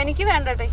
എനിക്ക് വേണ്ടട്ടെ.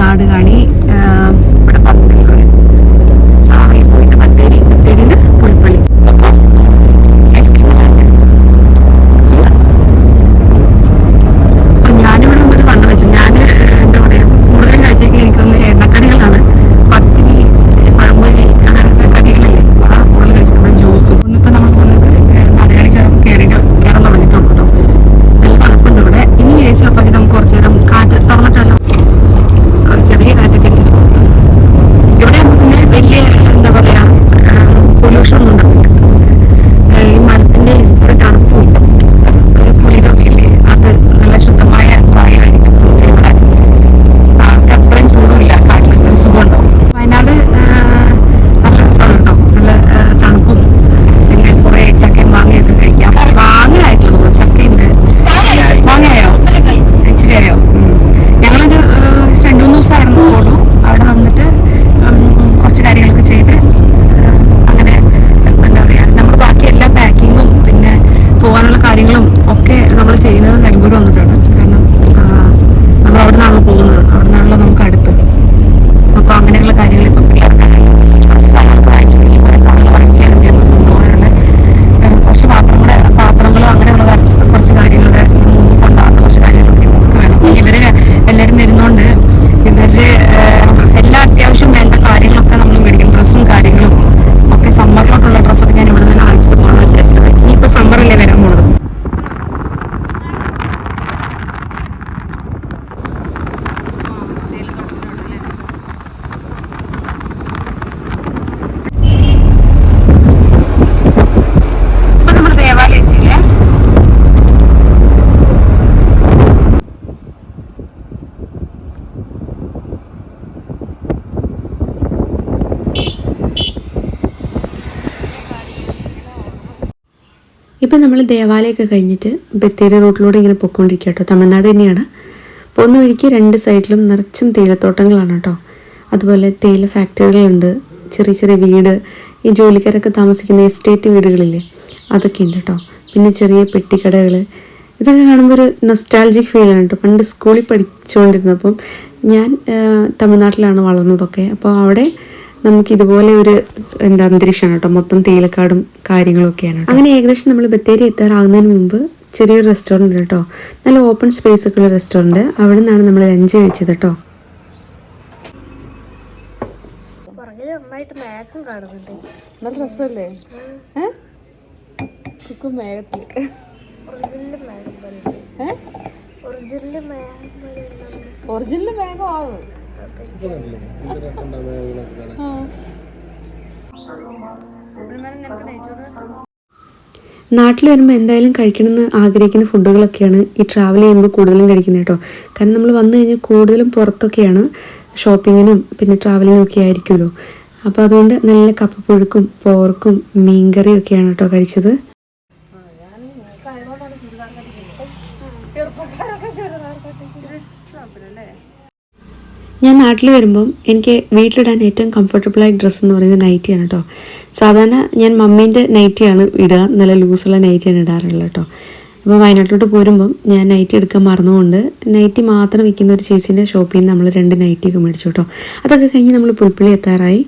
നമ്മൾ ഇപ്പം നമ്മൾ ദേവാലയമൊക്കെ കഴിഞ്ഞിട്ട് ബത്തേരി റൂട്ടിലൂടെ ഇങ്ങനെ പൊയ്ക്കൊണ്ടിരിക്കുക കേട്ടോ തമിഴ്നാട് തന്നെയാണ്. പോകുന്ന വഴിക്ക് രണ്ട് സൈഡിലും നിറച്ചും തേയിലത്തോട്ടങ്ങളാണ് കേട്ടോ അതുപോലെ തേയില ഫാക്ടറികളുണ്ട്. ചെറിയ ചെറിയ വീട്. ഈ ജോലിക്കാരൊക്കെ താമസിക്കുന്ന എസ്റ്റേറ്റ് വീടുകളില്ലേ അതൊക്കെ ഉണ്ട് കേട്ടോ പിന്നെ ചെറിയ പെട്ടിക്കടകൾ ഇതൊക്കെ കാണുമ്പോൾ ഒരു നൊസ്റ്റാൾജിക് ഫീലാണ് കേട്ടോ പണ്ട് സ്കൂളിൽ പഠിച്ചുകൊണ്ടിരുന്നപ്പം ഞാൻ തമിഴ്നാട്ടിലാണ് വളർന്നതൊക്കെ. അപ്പോൾ അവിടെ നമുക്ക് ഇതുപോലെ ഒരു എന്താ അന്തരീക്ഷമാണ് കേട്ടോ. മൊത്തം തേയിലക്കാടും കാര്യങ്ങളൊക്കെയാണ് അങ്ങനെ ഏകദേശം നമ്മൾ ബത്തേരി എത്താറാകുന്നതിന് മുമ്പ് ചെറിയൊരു റെസ്റ്റോറന്റ് കേട്ടോ. നല്ല ഓപ്പൺ സ്പേസ് ഒക്കെ ഉള്ള റെസ്റ്റോറന്റ് അവിടെ നിന്നാണ് നമ്മൾ ലഞ്ച് കഴിച്ചത് കേട്ടോ. നല്ല രസമല്ലേ? കുക്കും മേഘത്തിൽ. ഒറിജിനൽ മേഘം പോലെ നാട്ടിൽ വരുമ്പോൾ എന്തായാലും കഴിക്കണമെന്ന് ആഗ്രഹിക്കുന്ന ഫുഡുകളൊക്കെയാണ് ഈ ട്രാവൽ ചെയ്യുമ്പോൾ കൂടുതലും കഴിക്കുന്നത് കേട്ടോ. കാരണം നമ്മൾ വന്നു കഴിഞ്ഞാൽ കൂടുതലും പുറത്തൊക്കെയാണ് ഷോപ്പിങ്ങിനും പിന്നെ ട്രാവലിങ്ങും ഒക്കെ ആയിരിക്കുമല്ലോ. അപ്പോൾ അതുകൊണ്ട് നല്ല കപ്പപ്പുഴുക്കും പോർക്കും മീൻകറിയും ഒക്കെയാണ് കേട്ടോ കഴിച്ചത്. ഞാൻ നാട്ടിൽ വരുമ്പം എനിക്ക് വീട്ടിലിടാൻ ഏറ്റവും കംഫർട്ടബിളായ ഡ്രസ്സ് എന്ന് പറയുന്നത് നൈറ്റിയാണ് കേട്ടോ സാധാരണ ഞാൻ മമ്മീന്റെ നൈറ്റിയാണ് ഇടുക. നല്ല ലൂസുള്ള നൈറ്റിയാണ് ഇടാറുള്ളത് കേട്ടോ അപ്പോൾ വയനാട്ടിലോട്ട് പോരുമ്പം ഞാൻ നൈറ്റി എടുക്കാൻ മറന്നുകൊണ്ട് നൈറ്റി മാത്രം വിൽക്കുന്ന ഒരു ചേച്ചീന്റെ ഷോപ്പിൽ നിന്ന് നമ്മൾ രണ്ട് നൈറ്റിയൊക്കെ മേടിച്ചു കേട്ടോ അതൊക്കെ കഴിഞ്ഞ് നമ്മൾ പുൽപ്പള്ളി എത്താറായി.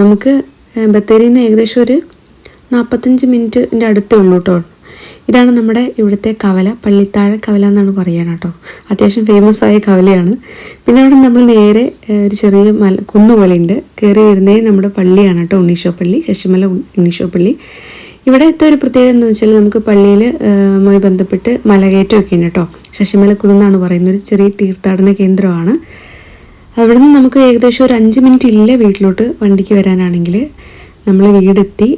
നമുക്ക് ബത്തേരിയിൽ നിന്ന് ഏകദേശം ഒരു നാൽപ്പത്തഞ്ച് മിനിറ്റിന്റെ അടുത്തേ ഉള്ളൂ കേട്ടോ ഇതാണ് നമ്മുടെ ഇവിടുത്തെ കവല പള്ളിത്താഴ കവല എന്നാണ് പറയാൻ കേട്ടോ. അത്യാവശ്യം ഫേമസ് ആയ കവലയാണ്. പിന്നെ അവിടെ നമ്മൾ നേരെ ഒരു ചെറിയ മല കുന്നു പോലെ ഉണ്ട്. കയറി വരുന്നേ നമ്മുടെ പള്ളിയാണ് കേട്ടോ ഉണ്ണീശോ പള്ളി ശശിമല ഉണ്ണീഷോ പള്ളി. ഇവിടുത്തെ ഒരു പ്രത്യേകത എന്ന് വെച്ചാൽ നമുക്ക് പള്ളിയിൽ മായി ബന്ധപ്പെട്ട് മലകയറ്റമൊക്കെ ഉണ്ട് കേട്ടോ. ശശിമല കുന്നെന്നാണ് പറയുന്നത് ഒരു ചെറിയ തീർത്ഥാടന കേന്ദ്രമാണ്. അവിടെ നിന്ന് നമുക്ക് ഏകദേശം ഒരു അഞ്ച് മിനിറ്റ് ഇല്ല വീട്ടിലോട്ട് വണ്ടിക്ക് വരാനാണെങ്കിൽ നമ്മൾ വീടെത്തി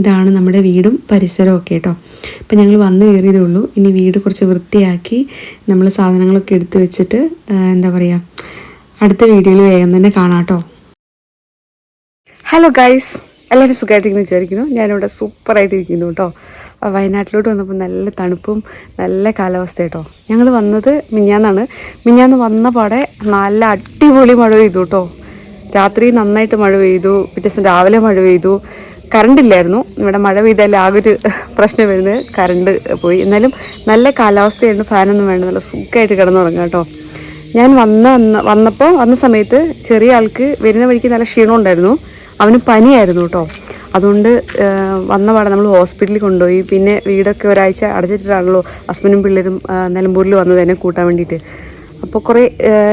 ഇതാണ് നമ്മുടെ വീടും പരിസരവും ഒക്കെ കേട്ടോ ഇപ്പം ഞങ്ങൾ വന്നു കയറിയതേ ഉള്ളൂ. ഇനി വീട് കുറച്ച് വൃത്തിയാക്കി നമ്മൾ സാധനങ്ങളൊക്കെ എടുത്തു വെച്ചിട്ട് എന്താ പറയുക അടുത്ത വീഡിയോയിൽ വേഗം തന്നെ കാണാം കേട്ടോ ഹലോ ഗൈസ് എല്ലാവരും സുഖമായിട്ടിരിക്കുന്നു വിചാരിക്കുന്നു. ഞാനിവിടെ സൂപ്പറായിട്ട് ഇരിക്കുന്നു കേട്ടോ വയനാട്ടിലോട്ട് വന്നപ്പോൾ നല്ല തണുപ്പും നല്ല കാലാവസ്ഥ കേട്ടോ ഞങ്ങൾ വന്നത് മിഞ്ഞാന്നാണ്. മിഞ്ഞാന്ന് വന്ന പാടെ നല്ല അടിപൊളി മഴ പെയ്തു കേട്ടോ രാത്രി നന്നായിട്ട് മഴ പെയ്തു പിറ്റേ ദിവസം രാവിലെ മഴ പെയ്തു. കറണ്ട് ഇല്ലായിരുന്നു. ഇവിടെ മഴ പെയ്താൽ ആകെ ഒരു പ്രശ്നം വരുന്നത് കറണ്ട് പോയി. എന്നാലും നല്ല കാലാവസ്ഥയായിരുന്നു. ഫാനൊന്നും വേണ്ട. നല്ല സുഖമായിട്ട് കിടന്നുറങ്ങാം കേട്ടോ. ഞാൻ വന്ന വന്ന വന്നപ്പോൾ വന്ന സമയത്ത് ചെറിയ ആൾക്ക് വരുന്ന വഴിക്ക് നല്ല ക്ഷീണം ഉണ്ടായിരുന്നു. അവന് പനിയായിരുന്നു കേട്ടോ. അതുകൊണ്ട് വന്ന പാടെ നമ്മൾ ഹോസ്പിറ്റലിൽ കൊണ്ടുപോയി. പിന്നെ വീടൊക്കെ ഒരാഴ്ച അടച്ചിട്ടിട്ടാണല്ലോ ഹസ്ബൻഡും പിള്ളേരും നിലമ്പൂരിൽ വന്നത് എന്നെ കൂട്ടാൻ വേണ്ടിയിട്ട്. അപ്പോൾ കുറേ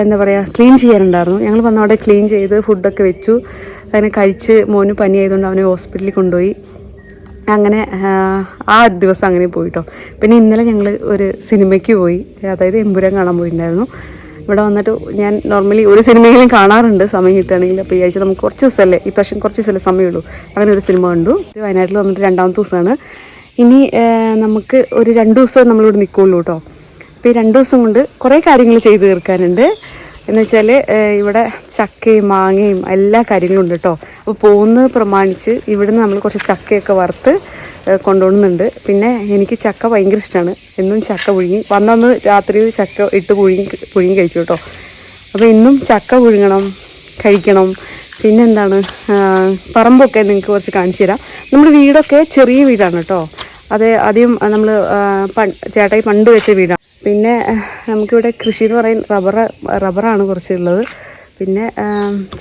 എന്താ പറയുക ക്ലീൻ ചെയ്യാനുണ്ടായിരുന്നു. ഞങ്ങൾ വന്ന അവിടെ ക്ലീൻ ചെയ്ത് ഫുഡൊക്കെ വെച്ചു. അങ്ങനെ കഴിച്ച് മോന് പനി ആയതുകൊണ്ട് അവനെ ഹോസ്പിറ്റലിൽ കൊണ്ടുപോയി. അങ്ങനെ ആ, ദിവസം അങ്ങനെ പോയിട്ടോ. പിന്നെ ഇന്നലെ ഞങ്ങൾ ഒരു സിനിമയ്ക്ക് പോയി. അതായത് എമ്പുരാൻ കാണാൻ പോയിട്ടുണ്ടായിരുന്നു. ഇവിടെ വന്നിട്ട് ഞാൻ നോർമലി ഒരു സിനിമയെങ്കിലും കാണാറുണ്ട് സമയം കിട്ടുകയാണെങ്കിൽ. അപ്പോൾ ഈ ആഴ്ച നമുക്ക് കുറച്ച് ദിവസമല്ലേ? ഈ പ്രാവശ്യം കുറച്ച് ദിവസമല്ലേ സമയമുള്ളൂ. അങ്ങനെ ഒരു സിനിമ കണ്ടു. വയനാട്ടിൽ വന്നിട്ട് രണ്ടാമത്തെ ദിവസമാണ്. ഇനി നമുക്ക് ഒരു രണ്ട് ദിവസം നമ്മളിവിടെ നിൽക്കുള്ളൂ കേട്ടോ. അപ്പോൾ ഈ രണ്ട് ദിവസം കൊണ്ട് കുറേ കാര്യങ്ങൾ ചെയ്തു തീർക്കാനുണ്ട്. എന്ന് വെച്ചാൽ ഇവിടെ ചക്കയും മാങ്ങയും എല്ലാ കാര്യങ്ങളും ഉണ്ട് കേട്ടോ അപ്പോൾ പോകുന്നത് പ്രമാണിച്ച് ഇവിടുന്ന് നമ്മൾ കുറച്ച് ചക്കയൊക്കെ വറുത്ത് കൊണ്ടുപോകുന്നുണ്ട് പിന്നെ എനിക്ക് ചക്ക ഭയങ്കര ഇഷ്ടമാണ് എന്നും ചക്ക പുഴുങ്ങി. വന്നന്ന് രാത്രി ചക്ക ഇട്ട് പുഴുങ്ങി പുഴുങ്ങി കഴിച്ചു കേട്ടോ അപ്പോൾ ഇന്നും ചക്ക പുഴുങ്ങണം കഴിക്കണം. പിന്നെന്താണ് പറമ്പൊക്കെ നിങ്ങൾക്ക് കുറച്ച് കാണിച്ചു തരാം. നമ്മുടെ വീടൊക്കെ ചെറിയ വീടാണ് കേട്ടോ അത് ആദ്യം നമ്മൾ ചേട്ടായി പണ്ട് വെച്ച വീടാണ്. പിന്നെ നമുക്കിവിടെ കൃഷി എന്ന് പറയുന്നത് റബ്ബർ റബ്ബറാണ് കുറച്ചുള്ളത്. പിന്നെ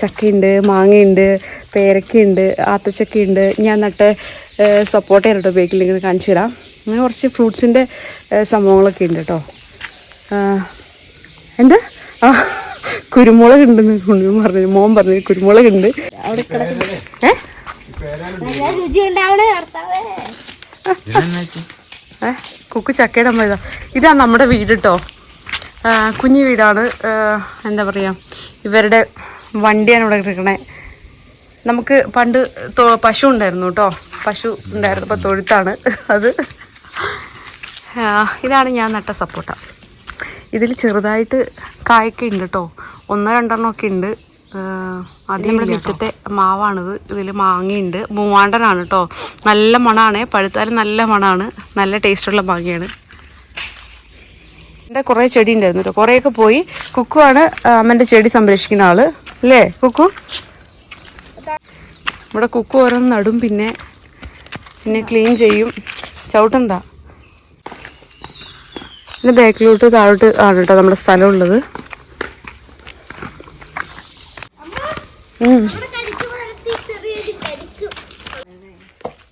ചക്കയുണ്ട് മാങ്ങയുണ്ട് പേരക്കയുണ്ട് ആത്തച്ചക്കയുണ്ട്. ഞാൻ നട്ട് സപ്പോർട്ട് കേട്ടോ ബേക്കിൽ ഇങ്ങനെ കാണിച്ചു തരാം. അങ്ങനെ കുറച്ച് ഫ്രൂട്ട്സിന്റെ സംഭവങ്ങളൊക്കെ ഉണ്ട് കേട്ടോ. എന്താ? ആ കുരുമുളക് ഉണ്ടെന്ന് കുഞ്ഞു പറഞ്ഞു മോൻ പറഞ്ഞു കുരുമുളക് ഉണ്ട്. ഏ? കുക്ക് ചക്കയുടെ അമ്മ ഇതാ. ഇതാ നമ്മുടെ വീട് കേട്ടോ കുഞ്ഞു വീടാണ്. എന്താ പറയുക ഇവരുടെ വണ്ടിയാണ് ഇവിടെ കിടക്കണേ. നമുക്ക് പണ്ട് പശു ഉണ്ടായിരുന്നു കേട്ടോ പശു ഉണ്ടായിരുന്നു അപ്പോൾ തൊഴുത്താണ്. അത് ഇതാണ് ഞാൻ നട്ട സപ്പോട്ട. ഇതിൽ ചെറുതായിട്ട് കായൊക്കെ ഉണ്ട് കേട്ടോ ഒന്നോ രണ്ടെണ്ണമൊക്കെ ഉണ്ട്. അത് നമ്മുടെ മുറ്റത്തെ മാവാണിത്. ഇതിൽ മാങ്ങയുണ്ട്. മൂവാണ്ടനാണ് കേട്ടോ നല്ല മണമാണ് പഴുത്താലും നല്ല മണമാണ് നല്ല ടേസ്റ്റുള്ള മാങ്ങയാണ്. എന്റെ കുറേ ചെടി ഉണ്ടായിരുന്നു കേട്ടോ കുറേയൊക്കെ പോയി. കുക്കു ആണ് അമ്മന്റെ ചെടി സംരക്ഷിക്കുന്ന ആൾ. അല്ലേ കുക്കു? ഇവിടെ കുക്കു ഓരോന്ന് നടും പിന്നെ പിന്നെ ക്ലീൻ ചെയ്യും. ചവിട്ടണ്ട. പിന്നെ ബാക്കിലോട്ട് താഴോട്ട് ആണ് കേട്ടോ നമ്മുടെ സ്ഥലമുള്ളത്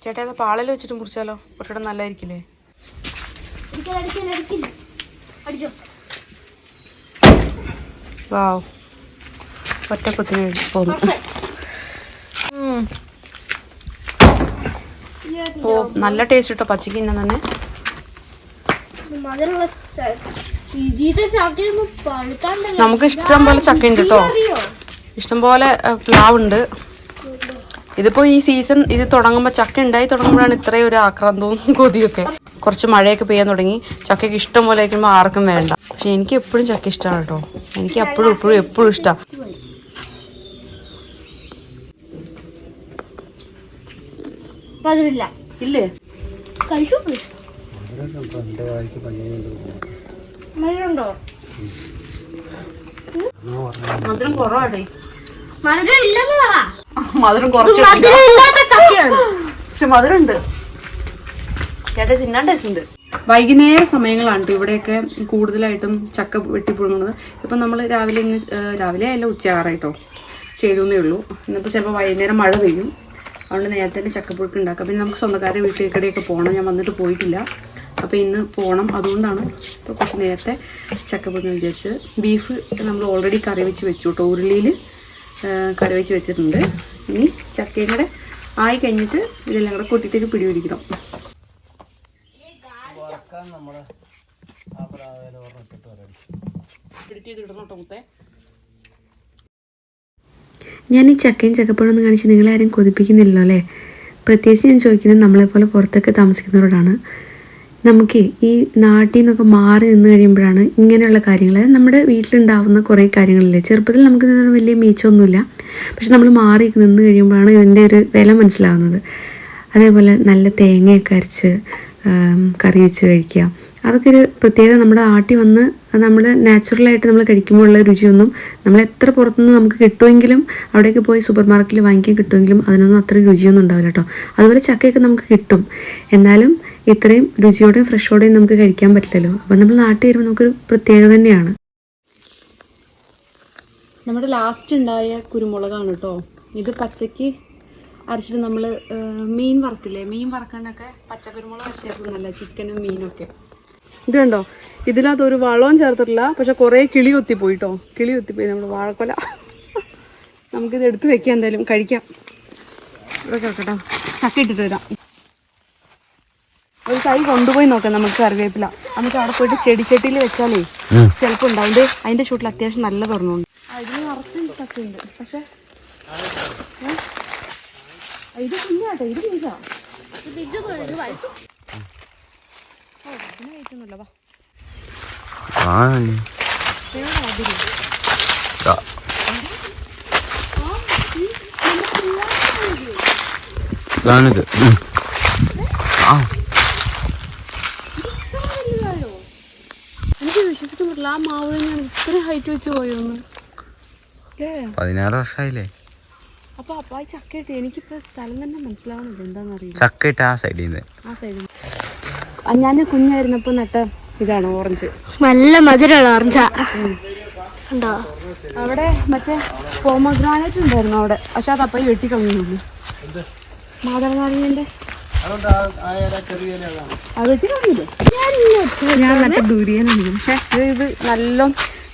ചേട്ടാ അത് പാളയിൽ വെച്ചിട്ട് മുറിച്ചാലോ? കുറച്ചുകൂടെ നല്ലതായിരിക്കില്ലേ? വാവ്. ഒറ്റക്കൊത്തിന് കുത്തിന് പോന്നു. ഓ നല്ല ടേസ്റ്റ് കേട്ടോ പച്ചക്ക് ഇന്ന തന്നെ? നമുക്ക് ഇഷ്ടം പോലെ ചക്ക ഉണ്ട് കേട്ടോ. ഇഷ്ടംപോലെ പ്ലാവുണ്ട്. ഇതിപ്പോ ഈ സീസൺ ഇത് തുടങ്ങുമ്പോൾ ചക്ക ഉണ്ടായി തുടങ്ങുമ്പോഴാണ് ഇത്രയും ഒരു ആക്രാന്തവും കൊതിയൊക്കെ. കുറച്ച് മഴയൊക്കെ പെയ്യാൻ തുടങ്ങി. ചക്കയ്ക്ക് ഇഷ്ടം പോലെ ആയിരിക്കുമ്പോൾ ആർക്കും വേണ്ട. പക്ഷെ എനിക്ക് എപ്പോഴും ചക്ക ഇഷ്ടമാണ് കേട്ടോ. എനിക്ക് എപ്പോഴും എപ്പോഴും എപ്പോഴും ഇഷ്ടമാണ് മധുരില്ല ഇല്ലേ? കഴിച്ചു? മധുരം കുറവാടേ. മധുരം ഇല്ലെന്ന് പറ. മധുരം കുറച്ച് മധുരം ഇല്ലാത്ത പക്ഷെ മധുരം ഉണ്ട് ചേട്ടാ തിന്നാൻ ടേസ്റ്റ് ഉണ്ട്. വൈകുന്നേര സമയങ്ങളാണ് ഇവിടെയൊക്കെ കൂടുതലായിട്ടും ചക്ക വെട്ടിപ്പുഴുങ്ങുന്നത്. ഇപ്പം നമ്മൾ രാവിലെ ഇന്ന് രാവിലെ അല്ല ഉച്ചയാറായിട്ടോ ചെയ്തേ ഉള്ളൂ. ഇന്നിപ്പോൾ ചിലപ്പോൾ വൈകുന്നേരം മഴ പെയ്യും. അതുകൊണ്ട് നേരത്തെ തന്നെ ചക്കപ്പുഴുക്ക് ഉണ്ടാക്കാം. പിന്നെ നമുക്ക് സ്വന്തക്കാരുടെ വീട്ടിലേക്കടെയൊക്കെ പോകണം. ഞാൻ വന്നിട്ട് പോയിട്ടില്ല. അപ്പോൾ ഇന്ന് പോകണം അതുകൊണ്ടാണ് ഇപ്പോൾ കുറച്ച് നേരത്തെ ചക്കപ്പൊന്ന് വിചാരിച്ചത്. ബീഫ് നമ്മൾ ഓൾറെഡി കറി വെച്ച് വെച്ചു കേട്ടോ ഉരുളിയിൽ കറി വെച്ച് വെച്ചിട്ടുണ്ട്. ഇനി ചക്കയും കൂടെ ആയി കഴിഞ്ഞിട്ട് ഇതെല്ലാം കൂടെ കൊട്ടിട്ടൊരു പിടി പിടിക്കണം. ഞാൻ ഈ ചക്കയും ചക്കപ്പഴം ഒന്നും കാണിച്ച് നിങ്ങളാരും കൊതിപ്പിക്കുന്നില്ലല്ലോ അല്ലേ? പ്രത്യേകിച്ച് ഞാൻ ചോദിക്കുന്നത് നമ്മളെപ്പോലെ പുറത്തൊക്കെ താമസിക്കുന്നവരോടാണ്. നമുക്ക് ഈ നാട്ടിൽ നിന്നൊക്കെ മാറി നിന്ന് കഴിയുമ്പോഴാണ് ഇങ്ങനെയുള്ള കാര്യങ്ങൾ നമ്മുടെ വീട്ടിലുണ്ടാവുന്ന കുറേ കാര്യങ്ങളില്ലേ? ചെറുപ്പത്തിൽ നമുക്ക് വലിയ മീച്ചൊന്നുമില്ല. പക്ഷെ നമ്മൾ മാറി നിന്ന് കഴിയുമ്പോഴാണ് ഇതിന്റെ ഒരു വില മനസ്സിലാവുന്നത്. അതേപോലെ നല്ല തേങ്ങയൊക്കെ അരച്ച് കറി വെച്ച് കഴിക്കുക. അതൊക്കെ ഒരു പ്രത്യേകത നമ്മുടെ ആട്ടി വന്ന് നമ്മൾ നാച്ചുറലായിട്ട് നമ്മൾ കഴിക്കുമ്പോഴുള്ള രുചിയൊന്നും നമ്മൾ എത്ര പുറത്തുനിന്ന് നമുക്ക് കിട്ടുമെങ്കിലും അവിടേക്ക് പോയി സൂപ്പർ മാർക്കറ്റിൽ വാങ്ങിക്കാൻ കിട്ടുമെങ്കിലും അതിനൊന്നും അത്ര രുചിയൊന്നും ഉണ്ടാവില്ല കേട്ടോ. അതുപോലെ ചക്കയൊക്കെ നമുക്ക് കിട്ടും. എന്നാലും ഇത്രയും രുചിയോടെയും ഫ്രഷോടെയും നമുക്ക് കഴിക്കാൻ പറ്റില്ലല്ലോ. അപ്പം നമ്മൾ നാട്ടിൽ വരുമ്പോൾ നമുക്കൊരു പ്രത്യേകത തന്നെയാണ്. നമ്മുടെ ലാസ്റ്റ് ഉണ്ടായ കുരുമുളകാണ് കേട്ടോ ഇത് പച്ചയ്ക്ക് അരച്ചിട്ട് നമ്മൾ മീൻ വറുത്തില്ലേ? മീൻ വറക്കാനൊക്കെ പച്ചക്കുരുമുളക് അരച്ചായിരുന്നല്ല ചിക്കനും മീനൊക്കെ. ഇത് കണ്ടോ? ഇതിനകത്ത് ഒരു വളവും ചേർത്തിട്ടില്ല. പക്ഷെ കുറേ കിളി കൊത്തിപ്പോയി കേട്ടോ കിളി കൊത്തിപ്പോയി നമ്മൾ വാഴക്കൊല. നമുക്കിത് എടുത്ത് വെക്കാം എന്തായാലും. കഴിക്കാം. ഇവിടെ കേട്ടോ ചക്ക ഇട്ടിട്ട് വരാം. തൈ കൊണ്ടുപോയി നോക്കാം നമുക്ക് കറിവേപ്പില. നമുക്ക് അവിടെ പോയിട്ട് ചെടിച്ചട്ടിയിൽ വെച്ചാലേ ചിലപ്പോൾ ഉണ്ടാവും. അതിന്റെ ചൂട്ടിൽ അത്യാവശ്യം നല്ല തുറന്നുണ്ട്. നിറച്ചും പക്ഷെ? ഇത് കുഞ്ഞാട്ടോ ഇത് ഇതാണിത് ആ എനിക്ക് വിശ്വസിക്കാൻ പറ്റില്ല ആ മാവ് തന്നെയാണ് ഇത്ര ഹൈറ്റ് വെച്ച് പോയൊന്ന്. പതിനാറ് വർഷമായില്ലേ അപ്പൊ അപ്പ ചക്ക ഇട്ട് എനിക്കിപ്പോ സ്ഥലം തന്നെ മനസ്സിലാവുന്നത് എന്താണെന്ന് അറിയില്ല. ചക്ക ഇട്ട് ആ സൈഡിൽ നിന്ന് ആ സൈഡിൽ ഞാൻ കുഞ്ഞായിരുന്നപ്പോ നട്ട ഇതാണ് ഓറഞ്ച് നല്ല മധുരമുള്ള ഓറഞ്ച ഉണ്ടോ? അവിടെ മറ്റേ പോമഗ്രാനൈറ്റ് ഉണ്ടായിരുന്നു അവിടെ. പക്ഷെ അത് അപ്പൊ വെട്ടിക്കളഞ്ഞു മാതളനാരങ്ങന്റെ ഞാൻ നട്ട ദൂരിയാനാണ് പക്ഷെ ഇത് ഇത് നല്ല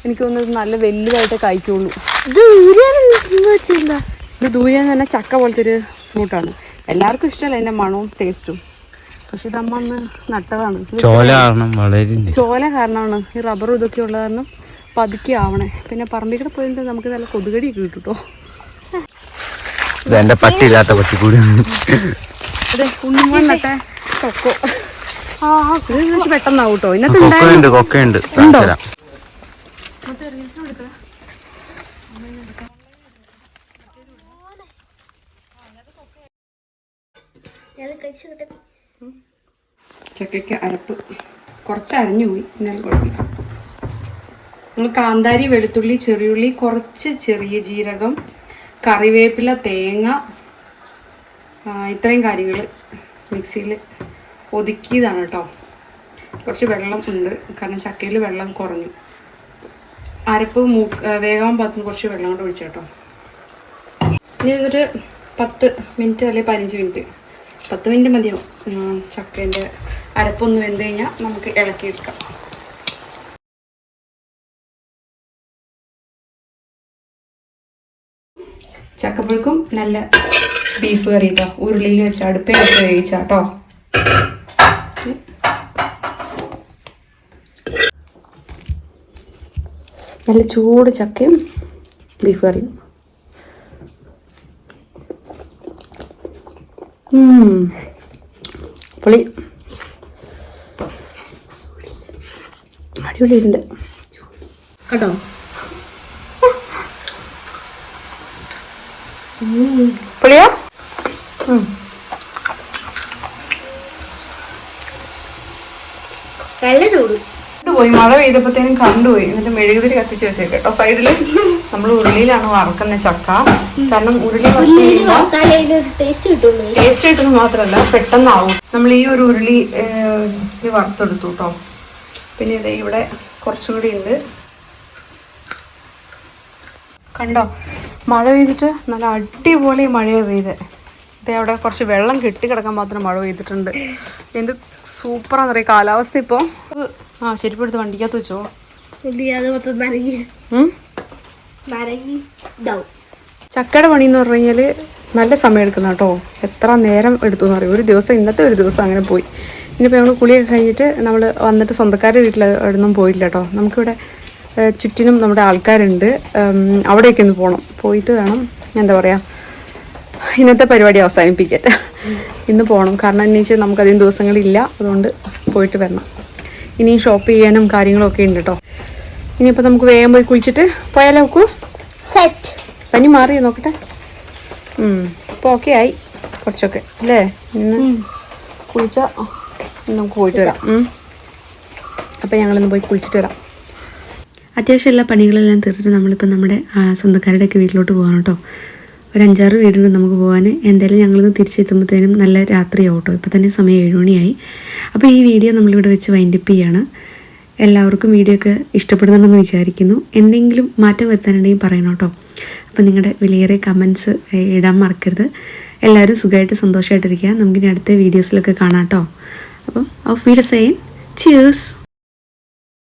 എനിക്ക് തോന്നുന്നത് നല്ല വലുതായിട്ട് കഴിക്കുള്ളൂ. ഇത് ഊരിയാണ് വെച്ചിട്ടുണ്ടോ ഇത് ദൂരെ തന്നെ ചക്ക പോലത്തെ ഒരു ഫ്രൂട്ടാണ് എല്ലാവർക്കും ഇഷ്ടമല്ല അതിന്റെ മണവും ടേസ്റ്റും പക്ഷെ ഇത് അമ്മ അന്ന് നട്ടതാണ്. ചോല കാരണം ചോല കാരണമാണ്. ഈ റബ്ബറും ഇതൊക്കെ ഉള്ള കാരണം പതുക്കെ ആവണേ. പിന്നെ പറമ്പിൽ കൂടെ പോയിട്ട് നമുക്ക് നല്ല കൊതുകടിയൊക്കെ കിട്ടും കേട്ടോ ഇതെന്റെ പട്ടിയില്ലാത്ത പട്ടി അതെ കൊക്കോ. ഇത് പെട്ടെന്നാവും കേട്ടോ ഇന്നത്തെ കൊക്കയുണ്ട് ചക്കയ്ക്ക് അരപ്പ്. കുറച്ച് അരഞ്ഞു പോയി. എന്നാലും കുഴപ്പമില്ല. നമ്മൾ കാന്താരി വെളുത്തുള്ളി ചെറിയുള്ളി കുറച്ച് ചെറിയ ജീരകം കറിവേപ്പില തേങ്ങ ഇത്രയും കാര്യങ്ങൾ മിക്സിയിൽ ഒതുക്കിയതാണ് കേട്ടോ. കുറച്ച് വെള്ളം ഉണ്ട്. കാരണം ചക്കയിൽ വെള്ളം കുറഞ്ഞു. അരപ്പ് മൂ വേഗം പത്തുനിന്ന് കുറച്ച് വെള്ളം കൊണ്ട് ഒഴിച്ചു കേട്ടോ. ഇനി ഇതൊരു പത്ത് മിനിറ്റ് അല്ലെങ്കിൽ പതിനഞ്ച് മിനിറ്റ്. പത്ത് മിനിറ്റ് മതിയാവും. ചക്കേന്റെ അരപ്പൊന്ന് വെന്ത് കഴിഞ്ഞാൽ നമുക്ക് ഇളക്കിയെടുക്കാം ചക്കപ്പുഴുക്കും നല്ല ബീഫ് കറി കേട്ടോ ഉരുളിയിൽ വെച്ച് അടുപ്പയിൽ വെച്ച് വേവിച്ചാട്ടോ. നല്ല ചൂട് ചക്കയും ബീഫ് കറിയും. പുളി പൊളി. അടിപൊളിയുണ്ട്. കേട്ടോ? പൊളിയാ ഉം. നല്ല ചൂട് പോയി മഴ പെയ്തപ്പോഴത്തേനും കണ്ടുപോയി. എന്നിട്ട് മെഴുകുതിരി കത്തിച്ച് വെച്ചേക്ക് കേട്ടോ സൈഡിൽ നമ്മൾ ഉരുളിയിലാണ് വറക്കുന്ന ചക്ക. കാരണം ഉരുളി ടേസ്റ്റ് കിട്ടുന്നത് മാത്രമല്ല പെട്ടെന്നാവും. നമ്മൾ ഈ ഒരു ഉരുളി വറുത്തെടുത്തു കേട്ടോ. പിന്നെ ഇത് ഇവിടെ കുറച്ചും കൂടി ഉണ്ട്. കണ്ടോ? മഴ പെയ്തിട്ട് നല്ല അടിപൊളി മഴയാണ് പെയ്ത്. ഇത് അവിടെ കുറച്ച് വെള്ളം കെട്ടി കിടക്കാൻ മാത്രം മഴ പെയ്തിട്ടുണ്ട്. എന്ത് സൂപ്പറാന്ന് പറയും കാലാവസ്ഥ ഇപ്പോൾ ആ ശരിപ്പ് എടുത്ത് വണ്ടിക്കകത്ത് വെച്ചോ. ചക്കയുടെ പണി എന്ന് പറഞ്ഞു കഴിഞ്ഞാൽ നല്ല സമയം എടുക്കുന്ന കേട്ടോ. എത്ര നേരം എടുത്തു എന്ന് പറയും ഒരു ദിവസം ഇന്നത്തെ ഒരു ദിവസം അങ്ങനെ പോയി. ഇനിയിപ്പോൾ ഞങ്ങൾ കുളിയൊക്കെ കഴിഞ്ഞിട്ട് നമ്മൾ വന്നിട്ട് സ്വന്തക്കാരുടെ വീട്ടിൽ ഒന്നും പോയില്ല കേട്ടോ. നമുക്കിവിടെ ചുറ്റിനും നമ്മുടെ ആൾക്കാരുണ്ട്. അവിടെയൊക്കെ ഒന്ന് പോകണം പോയിട്ട് വേണം എന്താ പറയുക ഇന്നത്തെ പരിപാടി അവസാനിപ്പിക്കട്ടെ ഇന്ന് പോകണം കാരണം എന്നു വെച്ചാൽ നമുക്കധികം ദിവസങ്ങളില്ല. അതുകൊണ്ട് പോയിട്ട് വരണം. ഇനിയും ഷോപ്പ് ചെയ്യാനും കാര്യങ്ങളൊക്കെ ഉണ്ട് കേട്ടോ ഇനിയിപ്പോൾ നമുക്ക് വേഗം പോയി കുളിച്ചിട്ട് പോയാലോ നോക്കൂ സെറ്റ് പനി മാറിയോ നോക്കട്ടെ. ഇപ്പോൾ ഓക്കെ ആയി. കുറച്ചൊക്കെ അല്ലേ? ഇന്ന് കുളിച്ച നമുക്ക് പോയിട്ട് വരാം. അപ്പോൾ അപ്പം ഞങ്ങളിന്ന് പോയി കുളിച്ചിട്ട് വരാം. അത്യാവശ്യം എല്ലാ പണികളെല്ലാം തീർത്തിട്ട് നമ്മളിപ്പോൾ നമ്മുടെ സ്വന്തക്കാരുടെയൊക്കെ വീട്ടിലോട്ട് പോകണം കേട്ടോ ഒരു അഞ്ചാറ് വീടുണ്ട് നമുക്ക് പോകാൻ എന്തായാലും ഞങ്ങളിന്ന് തിരിച്ചെത്തുമ്പോഴത്തേനും നല്ല രാത്രിയാവും കേട്ടോ ഇപ്പോൾ തന്നെ സമയം ഏഴുമണിയായി. അപ്പോൾ ഈ വീഡിയോ നമ്മളിവിടെ വെച്ച് വൈൻഡപ്പ് ചെയ്യാണ്. എല്ലാവർക്കും വീഡിയോ ഒക്കെ ഇഷ്ടപ്പെടുന്നുണ്ടെന്ന് വിചാരിക്കുന്നു. എന്തെങ്കിലും മാറ്റം വരുത്താനുണ്ടെങ്കിൽ പറയണം കേട്ടോ. അപ്പോൾ നിങ്ങളുടെ വിലയേറെ കമൻസ് ഇടാൻ മറക്കരുത്. എല്ലാവരും സുഖമായിട്ട് സന്തോഷമായിട്ടിരിക്കുക. നമുക്കിനി അടുത്ത വീഡിയോസിലൊക്കെ കാണാം കേട്ടോ. അപ്പം ഓഫ് വീഡിയോ സെയിൻ ചിയേഴ്സ്